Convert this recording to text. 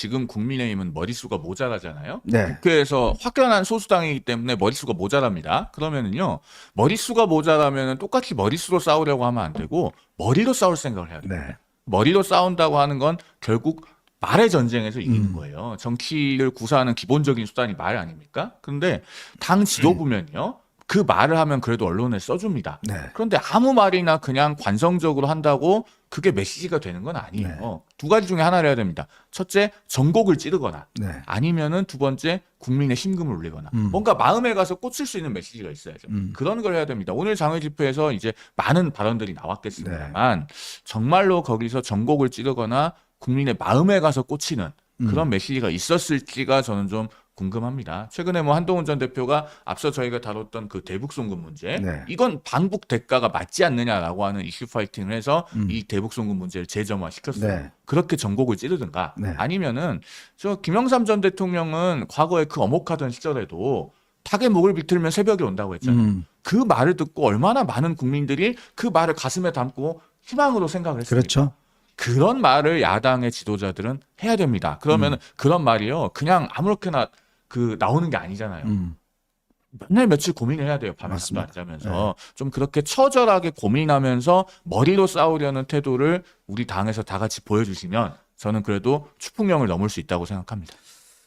지금 국민의힘은 머릿수가 모자라잖아요. 네. 국회에서 확연한 소수당이기 때문에 머릿수가 모자랍니다. 그러면은요, 머릿수가 모자라면은 똑같이 머릿수로 싸우려고 하면 안 되고 머리로 싸울 생각을 해야 돼요. 네. 머리로 싸운다고 하는 건 결국 말의 전쟁에서 이기는 음. 거예요. 정치를 구사하는 기본적인 수단이 말 아닙니까? 그런데 당 지도부면요. 그 말을 하면 그래도 언론에 써줍니다. 네. 그런데 아무 말이나 그냥 관성적으로 한다고 그게 메시지가 되는 건 아니에요. 두 가지 중에 하나를 해야 됩니다. 첫째, 전곡을 찌르거나 네. 아니면은 두 번째 국민의 심금을 울리거나 음. 뭔가 마음에 가서 꽂힐 수 있는 메시지가 있어야죠. 음. 그런 걸 해야 됩니다. 오늘 장외 집회에서 이제 많은 발언들이 나왔겠습니다만 정말로 거기서 전곡을 찌르거나 국민의 마음에 가서 꽂히는 그런 음. 메시지가 있었을지가 저는 좀 궁금합니다. 최근에 뭐 한동훈 전 대표가 앞서 저희가 다뤘던 그 대북 송금 문제, 네. 이건 반북 대가가 맞지 않느냐라고 하는 이슈 파이팅을 해서 음. 이 대북 송금 문제를 재점화 시켰어요. 네. 그렇게 전곡을 찌르든가 네. 아니면은 저 김영삼 전 대통령은 과거에 그 어목하던 시절에도 닭의 목을 비틀면 새벽이 온다고 했잖아요. 음. 그 말을 듣고 얼마나 많은 국민들이 그 말을 가슴에 담고 희망으로 생각을 했습니까? 그렇죠. 그런 말을 야당의 지도자들은 해야 됩니다. 그러면 은 그런 말이요. 그냥 아무렇게나 그 나오는 게 아니잖아요. 음. 맨날 며칠 고민을 해야 돼요. 밤에 잠도 맞습니다. 안 자면서 좀 그렇게 처절하게 고민하면서 머리로 싸우려는 태도를 우리 당에서 다 같이 보여주시면 저는 그래도 추풍령을 넘을 수 있다고 생각합니다.